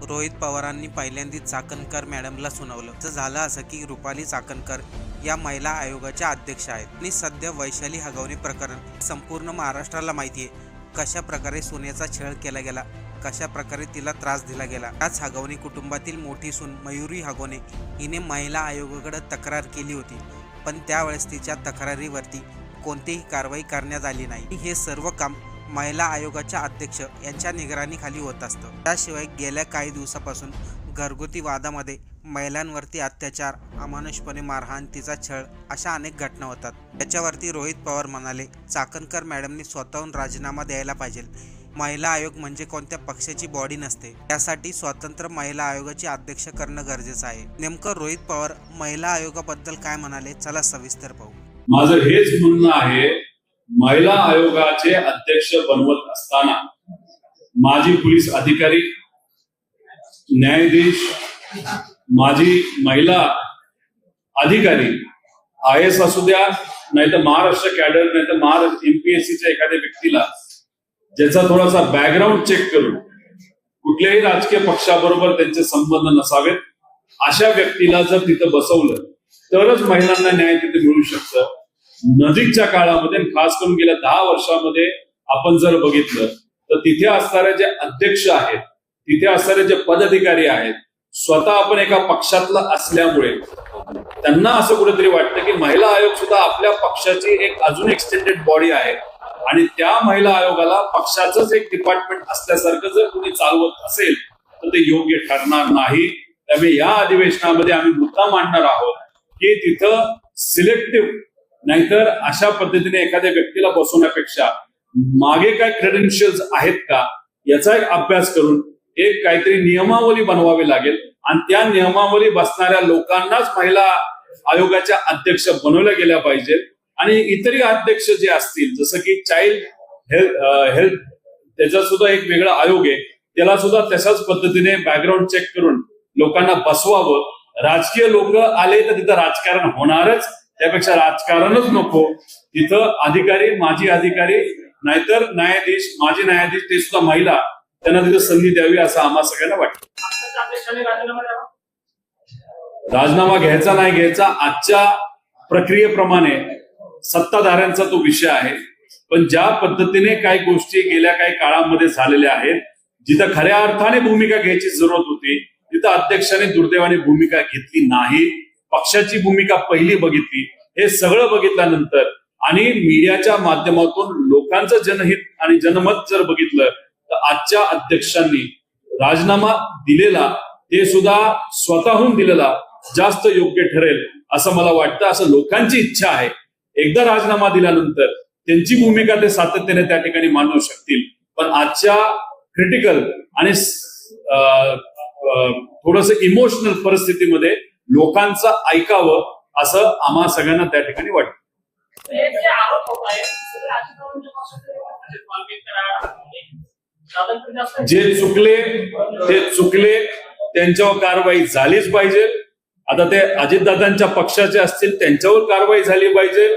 रोहित पवारांनी पहिल्यांदा चाकणकर मॅडमला सुनावलं. तर झालं असं की रुपाली चाकणकर या महिला आयोगाच्या अध्यक्ष आहेत. आणि सध्या वैशाली हगवणे प्रकरण संपूर्ण महाराष्ट्राला माहिती आहे. कशा प्रकारे सोन्याचा छळ केला गेला कशा प्रकारे तिला त्रास दिला गेला. त्याच हगवणे कुटुंबातील मोठी सून मयुरी हगवणे हिने महिला आयोगाकडे तक्रार केली होती. पण त्यावेळेस तिच्या तक्रारीवरती कोणतीही कारवाई करण्यात आली नाही. हे सर्व काम महिला आयोगाच्या अध्यक्ष यांच्या निगराणीखाली होत असतं. त्याशिवाय गेल्या काही दिवसापासून घरगुती वादामध्ये महिलांवरती अत्याचार अमानुषपणे मारहाण तिचा छळ अशा अनेक घटना होतात. त्याच्यावरती रोहित पवार म्हणाले चाकणकर मॅडमनी स्वतःहून राजीनामा द्यायला पाहिजे. महिला आयोग म्हणजे कोणत्या पक्षाची बॉडी नसते. त्यासाठी स्वतंत्र महिला आयोगाची अध्यक्ष करणं गरजेचं आहे. नेमकं रोहित पवार महिला आयोगाबद्दल काय म्हणाले? चला सविस्तर पाहू. माझं हेच म्हणणं आहे महिला आयोगाचे अध्यक्ष बनवत असताना माजी पोलीस अधिकारी न्यायाधीश माजी महिला अधिकारी आय एस असू द्या नाही तर महाराष्ट्र कॅडर नाही तर महाराष्ट्र एमपीएससीच्या एखाद्या व्यक्तीला ज्याचा थोडासा बॅकग्राऊंड चेक करून कुठल्याही राजकीय पक्षाबरोबर त्यांचे संबंध नसावेत अशा व्यक्तीला जर तिथं बसवलं तरच महिलांना न्याय तिथे मिळू शकतं. नजीकच्या काळामध्ये खास करून गेल्या दहा वर्षामध्ये आपण जर बघितलं तर तिथे असणारे जे अध्यक्ष आहेत तिथे असणारे जे पदाधिकारी आहेत स्वतः आपण एका पक्षातला असल्यामुळे त्यांना असं कुठेतरी वाटतं की महिला आयोग सुद्धा आपल्या पक्षाची एक अजून एक्सटेंडेड बॉडी आहे. आणि त्या महिला आयोगाला पक्षाचंच एक डिपार्टमेंट असल्यासारखं जर कोणी चालवत असेल तर ते योग्य ठरणार नाही. त्यामुळे या अधिवेशनामध्ये आम्ही मुद्दा मांडणार आहोत की तिथं सिलेक्टिव्ह नाहीतर अशा पद्धतीने एखाद्या व्यक्तीला बसवण्यापेक्षा मागे काय क्रेडेन्शियल्स आहेत का याचा एक अभ्यास करून एक काहीतरी नियमावली बनवावी लागेल. आणि त्या नियमावली बसणाऱ्या लोकांनाच महिला आयोगाच्या अध्यक्ष बनवल्या गेल्या पाहिजेत. आणि इतरही अध्यक्ष जे असतील जसं की चाइल्ड हेल्थ हेल्थ त्याचा सुद्धा एक वेगळा आयोग आहे. त्याला सुद्धा तशाच पद्धतीने बॅकग्राऊंड चेक करून लोकांना बसवावं. राजकीय लोक आले तर तिथं राजकारण होणारच. त्यापेक्षा राजकारणच नको. तिथं अधिकारी माजी अधिकारी नाहीतर न्यायाधीश माजी न्यायाधीश ते सुद्धा महिला त्यांना तिथं संधी द्यावी असं आम्हा सगळ्यांना वाटतं. राजीनामा राजीनामा घ्यायचा नाही घ्यायचा आजच्या प्रक्रियेप्रमाणे सत्ताधाऱ्यांचा तो विषय आहे. पण ज्या पद्धतीने काही गोष्टी गेल्या काही काळामध्ये झालेल्या आहेत जिथं खऱ्या अर्थाने भूमिका घ्यायची जरूरत होती तिथं अध्यक्षाने दुर्दैवाने भूमिका घेतली नाही. पक्षाची भूमिका पहिली बघितली हे सगळं बघितल्यानंतर आणि मीडियाच्या माध्यमातून लोकांचं जनहित आणि जनमत जर बघितलं तर आजच्या अध्यक्षांनी राजीनामा दिलेला ते सुद्धा स्वतःहून दिलेला जास्त योग्य ठरेल असं मला वाटतं असं लोकांची इच्छा आहे. एकदा राजीनामा दिल्यानंतर त्यांची भूमिका ते सातत्याने त्या ठिकाणी मांडू शकतील. पण आजच्या क्रिटिकल आणि थोडस इमोशनल परिस्थितीमध्ये लोकांचं ऐकावं असं आम्हा सगळ्यांना त्या ठिकाणी वाटतं. जे चुकले ते चुकले त्यांच्यावर कारवाई झालीच पाहिजे. आता ते अजितदादांच्या पक्षाचे असतील त्यांच्यावर कारवाई झाली पाहिजे.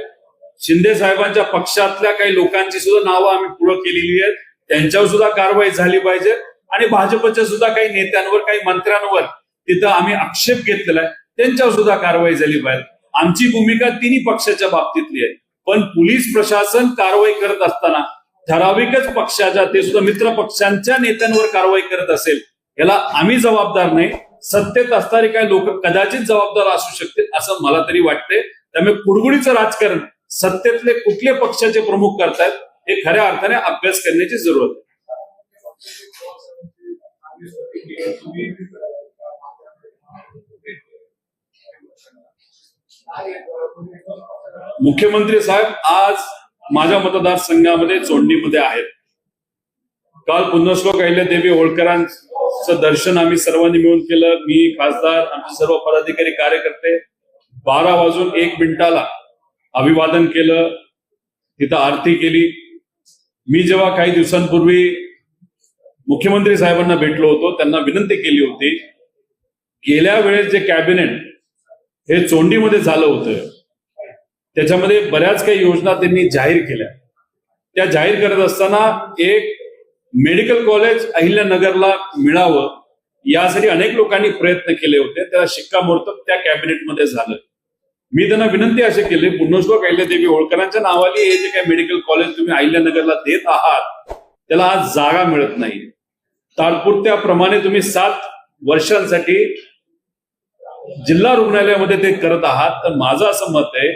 शिंदे साहेबांच्या पक्षातल्या काही लोकांची सुद्धा नावं आम्ही पुढे केलेली आहेत. त्यांच्यावर सुद्धा कारवाई झाली पाहिजे. आणि भाजपच्या सुद्धा काही नेत्यांवर काही मंत्र्यांवर तिथं आम्ही आक्षेप घेतलेला आहे. त्यांच्यावर सुद्धा कारवाई झाली पाहिजे. आमची भूमिका तिन्ही पक्षाच्या बाबतीतली आहे. पण पोलीस प्रशासन कारवाई करत असताना ठराविकच पक्षाच्या ते सुद्धा मित्र पक्षांच्या नेत्यांवर कारवाई करत असेल याला आम्ही जबाबदार नाही. सत्तेत असणारे काही लोक कदाचित जबाबदार असू शकतील असं मला तरी वाटतंय. त्यामुळे कुडगुडीचं राजकारण सत्तेतले कुठले पक्षाचे प्रमुख करतायत हे खऱ्या अर्थाने अभ्यास करण्याची जरूरत आहे. मुख्यमंत्री साहेब आज माझ्या मतदारसंघामध्ये चोडणीमध्ये आहेत. काल पुण्यश्लोक अहिल्या देवी होळकरांचं दर्शन आम्ही सर्वांनी मिळून केलं. मी खासदार आमचे सर्व पदाधिकारी कार्यकर्ते बारा वाजून एक मिनिटाला अभिवादन केलं. तिथं आरती केली. मी जेव्हा काही दिवसांपूर्वी मुख्यमंत्री साहेबांना भेटलो होतो त्यांना विनंती केली होती. गेल्या वेळेस जे कॅबिनेट हे चोंडीमध्ये झालं होतं. त्याच्यामध्ये बऱ्याच काही योजना त्यांनी जाहीर केल्या. त्या जाहीर करत असताना एक मेडिकल कॉलेज अहिल्यानगरला मिळावं यासाठी अनेक लोकांनी प्रयत्न केले होते. त्याला शिक्कामोर्तब त्या कॅबिनेटमध्ये झालं. मी त्यांना विनंती अशी केली पुण्यश्लोक अहिल्यादेवी होळकरांच्या नावाली हे जे काही मेडिकल कॉलेज तुम्ही अहिल्यानगरला देत आहात त्याला आज जागा मिळत नाही. तात्पुरत्याप्रमाणे तुम्ही सात वर्षांसाठी जिल्हा रुग्णालयामध्ये ते करत आहात. तर माझं असं मत आहे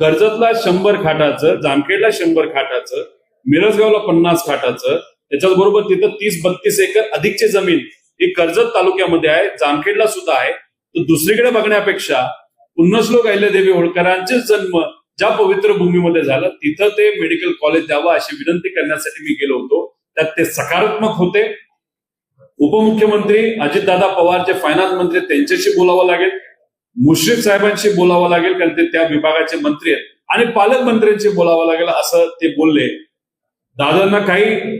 कर्जतला शंभर खाटाचं जामखेडला शंभर खाटाचं मिरजगावला पन्नास खाटाचं त्याच्याच बरोबर तिथं तीस बत्तीस एकर अधिकची जमीन ही कर्जत तालुक्यामध्ये आहे जामखेडला सुद्धा आहे. तर दुसरीकडे बघण्यापेक्षा पुण्यश्लोक अहिल्यादेवी होळकरांचे जन्म ज्या पवित्र भूमीमध्ये झालं तिथं ते मेडिकल कॉलेज द्यावं अशी विनंती करण्यासाठी मी गेलो होतो. त्यात ते सकारात्मक होते. उपमुख्यमंत्री अजितदादा पवार जे फायनान्स मंत्री आहेत, त्यांच्याशी बोलावं लागेल. मुश्रीफ साहेबांशी बोलावं लागेल कारण ते त्या विभागाचे मंत्री आहेत. आणि पालकमंत्र्यांशी बोलावं लागेल असं ते बोलले. दादांना काही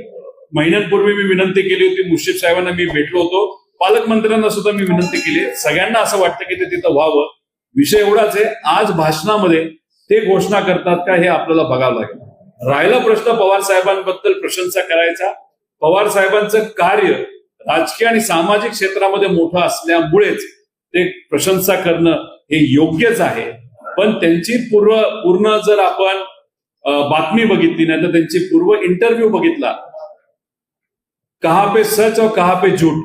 महिन्यांपूर्वी मी विनंती केली होती मुश्रीफ साहेबांना मी भेटलो होतो. पालकमंत्र्यांना सुद्धा मी विनंती केली. सगळ्यांना असं वाटतं की ते तिथं व्हावं. विषय एवढाच आहे आज भाषणामध्ये ते घोषणा करतात का हे आपल्याला बघावं लागेल. राहिला प्रश्न पवार साहेबांबद्दल प्रशंसा करायचा. पवार साहेबांचं कार्य राजकीय आणि सामाजिक क्षेत्रामध्ये मोठं असल्यामुळेच ते प्रशंसा करणं हे योग्यच आहे. पण त्यांची पूर्व पूर्ण जर आपण बातमी बघितली नाही तर त्यांची पूर्व इंटरव्ह्यू बघितला. कहा पे सच और कहा पे झूट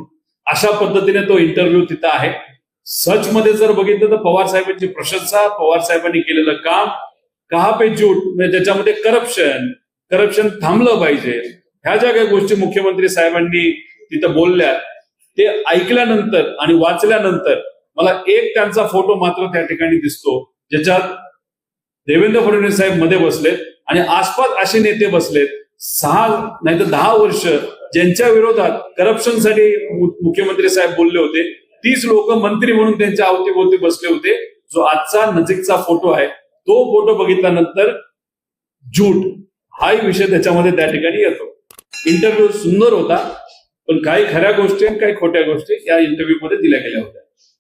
अशा पद्धतीने तो इंटरव्ह्यू तिथं आहे. सच मध्ये जर बघितलं तर पवार साहेबांची प्रशंसा पवार साहेबांनी केलेलं काम कहा पे झूट म्हणजे ज्याच्यामध्ये करप्शन करप्शन थांबलं पाहिजे. ह्या ज्या काही गोष्टी मुख्यमंत्री साहेबांनी तिथं बोलल्या ते ऐकल्यानंतर आणि वाचल्यानंतर मला एक त्यांचा फोटो मात्र त्या ठिकाणी दिसतो ज्याच्यात देवेंद्र फडणवीस साहेबमध्ये बसलेत आणि आसपास असे नेते बसलेत. सहा नाही तर दहा वर्ष ज्यांच्या विरोधात करप्शनसाठी मुख्यमंत्री साहेब बोलले होते तीच लोक मंत्री म्हणून त्यांच्या अवतीभोवती बसले होते. जो आजचा नजीकचा फोटो आहे तो फोटो बघितल्यानंतर झूट हाही विषय त्याच्यामध्ये त्या ठिकाणी येतो. इंटरव्ह्यू सुंदर होता. पण काही खऱ्या गोष्टी आणि काही खोट्या गोष्टी या इंटरव्ह्यू मध्ये दिल्या गेल्या होत्या.